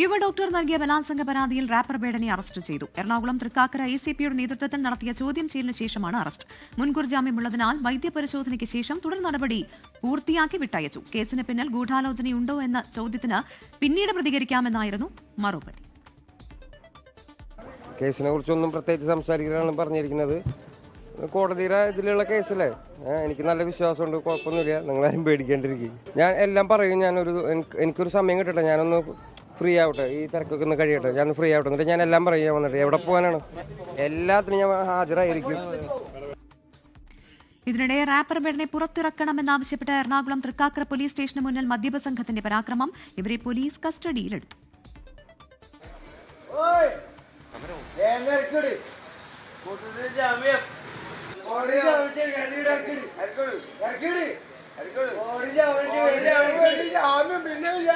യുവ ഡോക്ടർ നൽകിയ ബലാത്സംഗ പരാതിയിൽ റാപ്പർ ബേഡനെ അറസ്റ്റ് ചെയ്തു. എറണാകുളം തൃക്കാക്കര എ സി പിയുടെ നേതൃത്വത്തിൽ നടത്തിയ ചോദ്യം ചെയ്യലിന് ശേഷമാണ് അറസ്റ്റ്. മുൻകൂർ ജാമ്യമുള്ളതിനാൽ വൈദ്യപരിശോധനയ്ക്ക് ശേഷം തുടർ നടപടി പൂർത്തിയാക്കി വിട്ടയച്ചു. കേസിന് പിന്നിൽ ഗൂഢാലോചനയുണ്ടോ എന്ന ചോദ്യത്തിന് പിന്നീട് പ്രതികരിക്കാമെന്നായിരുന്നു മറുപടി. കേസിനെ കുറിച്ചൊന്നും പ്രത്യേകിച്ച് സംസാരിക്കാനാണ് പറഞ്ഞിരിക്കുന്നത്. കോടതിയുടെ ഇതിലുള്ള കേസല്ലേ? എനിക്ക് നല്ല വിശ്വാസമുണ്ട് കുഴപ്പമൊന്നുമില്ല. നിങ്ങളാരും പേടിക്കേണ്ടിരിക്കും ഞാൻ എല്ലാം പറയും ഞാനൊരു എനിക്കൊരു സമയം കിട്ടട്ടെ ഞാനൊന്ന് ഫ്രീ ആവട്ടെ. ഈ തിരക്കൊക്കെ ഒന്ന് കഴിയട്ടെ. ഞാൻ ഫ്രീ ആവട്ടെ. എന്നിട്ട് ഞാൻ എല്ലാം പറയാൻ വന്നിട്ട്. എവിടെ പോകാനാണ്? എല്ലാത്തിനും ഞാൻ ഹാജരായിരിക്കും. ഇതിനിടെ റാപ്പർ ബെഡിനെ പുറത്തിറക്കണമെന്നാവശ്യപ്പെട്ട് എറണാകുളം തൃക്കാക്കര പോലീസ് സ്റ്റേഷന് മുന്നിൽ മദ്യപ സംഘത്തിന്റെ പരാക്രമം ഇവരെ പോലീസ് കസ്റ്റഡിയിലെടുത്തു ജാമ്യം കേക്ക് എനിക്ക്